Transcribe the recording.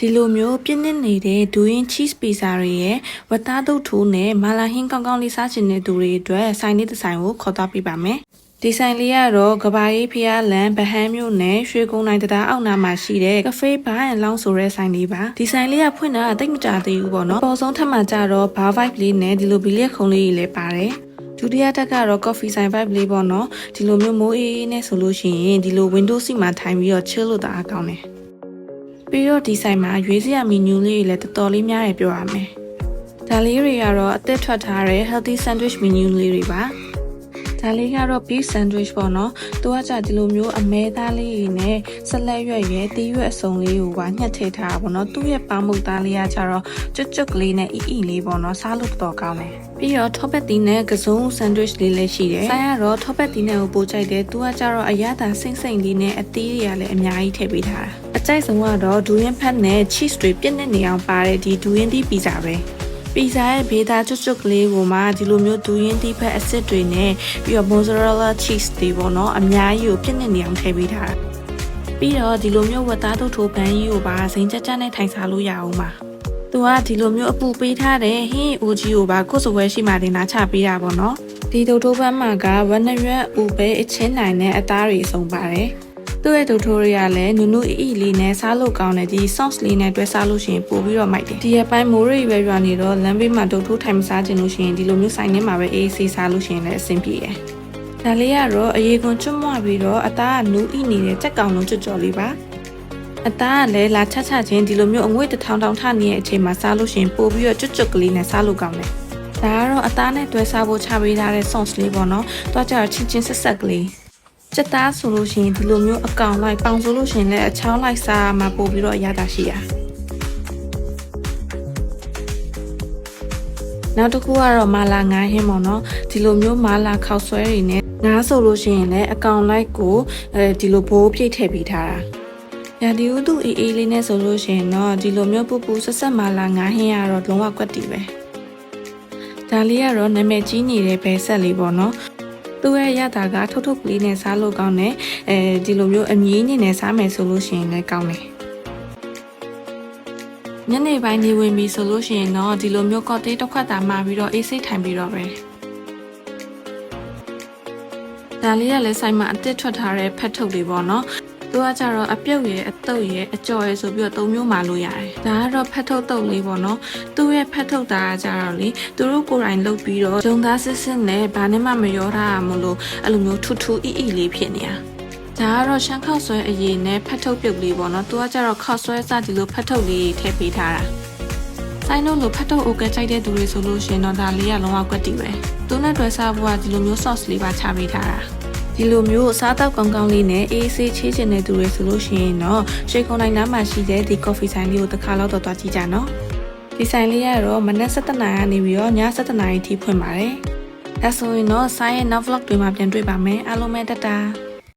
ဒီလိုမျိုးပြင်းနေနေတဲ့ဒူရင် cheese pizza တွေရဲ့ဝတ်သားတုပ်ထိုးနဲ့မာလာဟင်းကောင်းကောင်းလေးစားချင်တဲ့သူတွေအတွက်ဆိုင်လေးတစ်ဆိုင်ကိုခေါ်သွားပြပါမယ်။ဒီဆိုင်လေးကတော့ကဘာရေးဖျားလန်ဗဟန်းမြို့နယ်ရွှေကုန်းနိုင်တရားအောက်နာမှာရှိတဲ့ cafe bar and lounge ဆိုတဲ့ဆိုင်လေးပါ။ဒီဆိုင်လေးကဖွင့်တာအသိမကြသေးဘူးပေါ့နော်။ပေါ်ဆုံးထပ်မှကြတော့ bar vibe လေးနဲ့ဒီလိုဘီလီယက်ခုံလေးကြီးလည်းပါတယ်။ဒုတိယတက်ကတော့ coffee ဆိုင် vibe လေးပေါ့နော်ဒီလိုမျိုးမိုးအေးအေးနဲ့ဆိုလို့ရှိရင်ဒီလို window seat မှာထိုင်ပြီးတော့ chill လို့တာအကောင်းတယ် ပြီးတော့ဒီဆိုင်မှာရွေးစရာမီနူးလေးတွေလည်းတော်တော်လေးများရပြောရမယ်ဒါလေးတွေကတော့အသက်ထွက်ထားတဲ့ healthy sandwich menu လေးတွေပါဒါလေးကတော့ beef sandwich ပေါ့နော်။သူကကြဒီလိုမျိုးအမဲသားလေးတွေနဲ့ဆက်လက်ရွက်ရွက်တီးရွက်အစုံလေးကိုပါညှက်ထည့်ထားတာပေါ့နော်။သူ့ရဲ့ပေါင်းမှုသားလေးကကြတော့ကျွတ်ကျွတ်ကလေးနဲ့အီအီလေးပေါ့နော်။စားလို့တော်တော်ကောင်းတယ်။ပြီးတော့ top တီနဲ့ကစုံ sandwich လေးလည်းရှိတယ်။ဆိုင်ကတော့ top တီနဲ့ကိုပို့ကြိုက်တယ်။သူကကြတော့အရသာစိမ့်စိမ့်လေးနဲ့အသီးတွေကလည်းအများကြီးထည့်ပေးထားတာ။အ ကြိုက်ဆုံးကတော့ဒူရင်ဖက်နဲ့ cheese တွေပြည့်နေနေအောင်ပါတဲ့ဒီဒူရင်တီပီဇာပဲ။ပီဇာရဲ့ဘေးသားကျွတ်ကျွတ်ကလေးကိုမှဒီလိုမျိုးဒူးရင်းတိဖက်အစ်စ်တွေနဲ့ပြီးတော့ mozzarella cheese တွေပေါ့နော်အများကြီးကိုပြည့်နေနေအောင်ထည့်ပေးထားတာပြီးတော့ဒီလိုမျိုးဝတ်သားတုပ်ထိုးပန်းကြီးကိုပါစိမ့်ကြက်ကြက်နဲ့ထိုင်စားလို့ရအောင်ပါသူကဒီလိုမျိုးအပူပေးထားတဲ့ဟင်းအိုကြီးကိုပါကိုယ်စပွဲရှိမှတင်လာချပေးတာပေါ့နော်ဒီတုပ်ထိုးပန်းမှာကဝနရွက်ဥပဲအချင်းနိုင်တဲ့အသားတွေအစုံပါတယ် သူ့ရဲ့ဒိုထိုရီယာလည်းနူနူအီအီလေးနဲ့စားလို့ကောင်းတယ်ဒီ sauce လေးနဲ့တွဲစားလို့ရှိရင်ပို့ပြီးတော့မိုက်တယ်ဒီရက်ပိုင်းမိုးရိပ်ပဲရွာနေတော့လမ်းဘေးမှာဒိုထိုးထိုင်မစားခြင်းလို့ရှိရင်ဒီလိုမျိုးဆိုင်ထဲမှာပဲအေးအေးဆေးစားလို့ရှိရင်လည်းအဆင်ပြေတယ်ဒါလေးကတော့အရေးကွန်ကျွတ်မွပြီးတော့အသားကနူးအီနေတဲ့ကြက်ကောင်လုံးကြွကြော်လေးပါအသားကလည်းလာချချချင်းဒီလိုမျိုးအငွေ့တစ်ထောင်ထောင်ထနေတဲ့အချိန်မှာစားလို့ရှိရင်ပို့ပြီးတော့ကျွတ်ကျွတ်ကလေးနဲ့စားလို့ကောင်းတယ်ဒါကတော့အသားနဲ့တွဲစားဖို့ချပေးထားတဲ့ sauce လေးပေါ့နော်။တွားကြတော့ချင်းချင်းဆက်ဆက်ကလေး။ ချက်သားဆိုလို့ရှိရင်ဒီလိုမျိုးအကောင်လိုက်ပေါင်ဆိုလို့ရှိရင်လည်းအချောင်းလိုက်စားမှပို့ပြီးတော့အရသာရှိတာ။နောက်တစ်ခုကတော့မာလာငါးဟင်းပေါ့နော်ဒီလိုမျိုးမာလာခောက်ဆွဲတွေနဲ့ငါးဆိုလို့ရှိရင်လည်းအကောင်လိုက်ကိုအဲဒီလိုဘိုးပြည့်ထည့်ပေးထားတာရာဒီဥတုအေးအေးလေးနဲ့ဆိုလို့ရှိရင်တော့ဒီလိုမျိုးပူပူဆက်ဆက်မာလာငါးဟင်းကတော့လုံးဝကွက်တီပဲဒါလေးကတော့နာမည်ကြီးနေတဲ့ဘဲဆက်လေးပေါ့နော် သူ့ရဲ့ရတာကထုတ်ထုတ်ကလေးနဲ့စားလို့ကောင်းတယ်အဲဒီလိုမျိုးအမြင့်ညင်နဲ့စားမယ်ဆိုလို့ရှိရင်လည်းကောင်းတယ်ညနေပိုင်းနေဝင်ပြီဆိုလို့ရှိရင်တော့ဒီလိုမျိုးကော်တေးတစ်ခွက်တာမှာပြီးတော့အေးစိတ်ထိုင်ပြီးတော့ပဲဒါလေးကလည်းဆိုင်မှာအတစ်ထွက်ထားတဲ့ဖက်ထုတ်တွေပေါ့နော် သူကကြတော့အပြုတ်ရဲ့အတုပ်ရဲ့အကြော်ရဲ့ဆိုပြီးတော့သုံးမျိုးမှလို့ရတယ်။ဒါကတော့ဖက်ထုတ်တုပ်လေးပေါ့နော်။သူ့ရဲ့ဖက်ထုတ်တာကကြတော့လေသူတို့ကိုယ်တိုင်လုပ်ပြီးတော့ဂျုံသားစစ်စစ်နဲ့ဘာနဲ့မှမရောထားရမလို့အဲ့လိုမျိုးထူထူအီအီလေးဖြစ်နေတာ။ဒါကတော့ရှမ်းခောက်ဆွဲအရင်နဲ့ဖက်ထုတ်ပြုတ်လေးပေါ့နော်။သူကကြတော့ခောက်ဆွဲစဒီလိုဖက်ထုတ်လေးထည့်ပေးထားတာ။ဆိုင်တို့လိုဖတ်ထုတ်အိုကဲကြိုက်တဲ့သူတွေဆိုလို့ရှိရင်တော့ဒါလေးကလုံးဝကွက်တီပဲ။သူနဲ့တွဲစားဖို့ကဒီလိုမျိုး sauce လေးပါချပေးထားတာ။ ဒီလိုမျိုးစားတော့ကောင်းကောင်းလေးနဲ့အေးဆေးချေးချင်တဲ့သူတွေဆိုလို့ရှိရင်တော့ရွှေကုန်းတိုင်းနားမှာရှိတဲ့ဒီ coffee ဆိုင်လေးကိုတစ်ခါတော့တော့တွားကြည့်ကြနော်ဒီဆိုင်လေးကတော့မနက်7:00နာရီကနေပြီးတော့ည7:00နာရီထိဖွင့်ပါတယ်ဒါဆိုရင်တော့ဆိုင်ရဲ့နောက် vlog တွေမှာပြန်တွေ့ပါမယ်အားလုံးပဲတတား